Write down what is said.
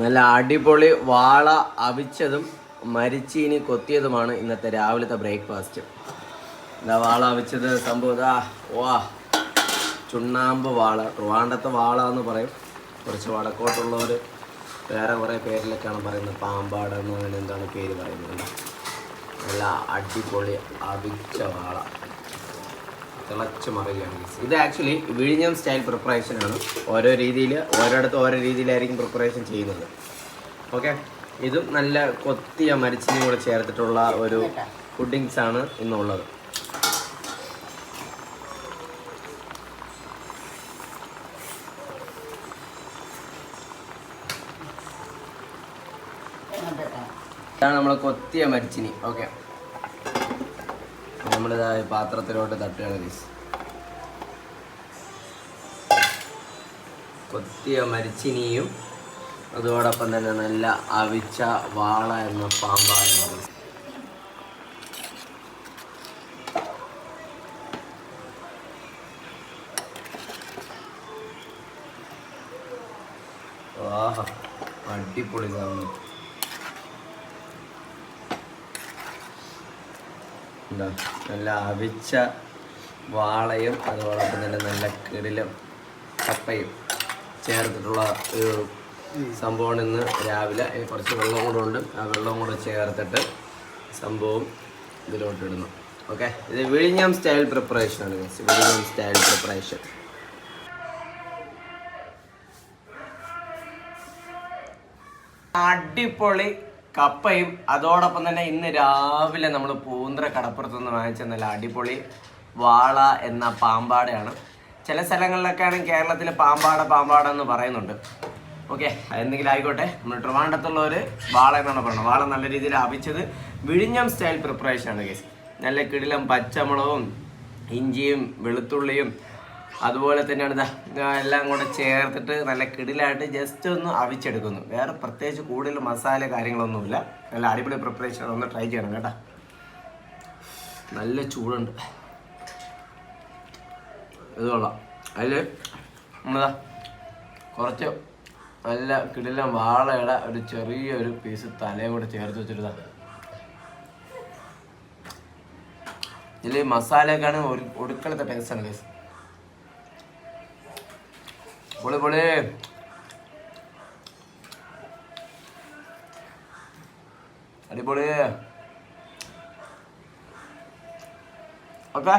നല്ല അടിപൊളി വാള അവിച്ചതും മരിച്ചീനി കൊത്തിയതുമാണ് ഇന്നത്തെ രാവിലത്തെ ബ്രേക്ക്ഫാസ്റ്റ്. ഇതാ വാള അവിച്ചത് സംഭവം വാ. ചുണ്ണാമ്പ് വാള. റുവാണ്ടത്തെ വാള എന്ന് പറയും. കുറച്ച് വടക്കോട്ടുള്ളവർ വേറെ കുറേ പേരിലൊക്കെയാണ് പറയുന്നത്. പാമ്പാട് എന്ന് അങ്ങനെ എന്താണ് പേര് പറയുന്നത്. നല്ല അടിപൊളി അവിച്ച വാള. തിളച്ച് മറിയുകയാണ്. ഇത് ആക്ച്വലി വിഴിഞ്ഞം സ്റ്റൈൽ പ്രിപ്പറേഷനാണ് ഓരോ രീതിയിൽ ഓരോടത്ത് ഓരോ രീതിയിലായിരിക്കും പ്രിപ്പറേഷൻ ചെയ്യുന്നത്. ഓക്കെ ഇതും നല്ല കൊത്തിയ മരിച്ചിനും കൂടെ ചേർത്തിട്ടുള്ള ഒരു പുഡിങ്സ് ആണ് ഇന്നുള്ളത്. ഇതാണ് നമ്മൾ കൊത്തിയ മരിച്ചിനി ഓക്കെ നമ്മളിതാ പാത്രത്തിലോട്ട് തട്ടുകയാണ് ഗൈസ് കൊത്തിയ മരിച്ചിനിയും അതോടൊപ്പം തന്നെ നല്ല അവിച്ച വാള എന്ന പാമ്പാണ്. ആഹാ അടിപൊളി സാധനം എന്താ നല്ല അവിച്ച വാളയും അതോടൊപ്പം തന്നെ നല്ല കിടിലും കപ്പയും ചേർത്തിട്ടുള്ള ഒരു സംഭവമാണ് ഇന്ന് രാവിലെ. കുറച്ച് വെള്ളം കൂടെ ഉണ്ട്. ആ വെള്ളം കൂടെ ചേർത്തിട്ട് സംഭവം ഇതിലോട്ട് ഇടുന്നു. ഓക്കെ? ഇത് വിഴിഞ്ഞാം സ്റ്റൈൽ പ്രിപ്പറേഷൻ ആണ് guys. വിഴിഞ്ഞം സ്റ്റൈൽ പ്രിപ്പറേഷൻ അടിപൊളി കപ്പയും അതോടൊപ്പം തന്നെ ഇന്ന് രാവിലെ നമ്മൾ പൂന്തറ കടപ്പുറത്ത് നിന്ന് വാങ്ങിച്ച നല്ല അടിപൊളി വാള എന്ന പാമ്പാടയാണ്. ചില സ്ഥലങ്ങളിലൊക്കെ ആണെങ്കിൽ കേരളത്തിൽ പാമ്പാട പാമ്പാട എന്ന് പറയുന്നുണ്ട്. ഓക്കെ എന്തെങ്കിലും ആയിക്കോട്ടെ. നമ്മൾ ട്രിവാണ്ടത്തുള്ളവർ വാള എന്നാണ് പറയുന്നത് വാള നല്ല രീതിയിൽ അവിച്ചത് വിഴിഞ്ഞം സ്റ്റൈൽ പ്രിപ്പറേഷൻ ആണ് കേസ് നല്ല കിടിലം പച്ചമുളകും ഇഞ്ചിയും വെളുത്തുള്ളിയും അതുപോലെ തന്നെയാണ് ഇതാ എല്ലാം കൂടെ ചേർത്തിട്ട് നല്ല കിടിലായിട്ട് ജസ്റ്റ് ഒന്ന് അവിച്ചെടുക്കുന്നു. വേറെ പ്രത്യേകിച്ച് കൂടുതൽ മസാല കാര്യങ്ങളൊന്നുമില്ല. നല്ല അടിപൊളി പ്രിപ്പറേഷൻ ഒന്ന് ട്രൈ ചെയ്യണം കേട്ടോ. നല്ല ചൂടുണ്ട്. ഇത് കൊള്ളാം. അതിൽ നമ്മളിതാ കുറച്ച് നല്ല കിടില വാളയുടെ ഒരു ചെറിയൊരു പീസ് തലയും കൂടെ ചേർത്ത് വെച്ചിട്ട് ഇതിൽ മസാലയൊക്കെയാണ് ഒരു ഒടുക്കളത്തെ ടേസ്റ്റാണ് കേസ് പൊളി പൊളി അടിപൊളി ഓക്കെ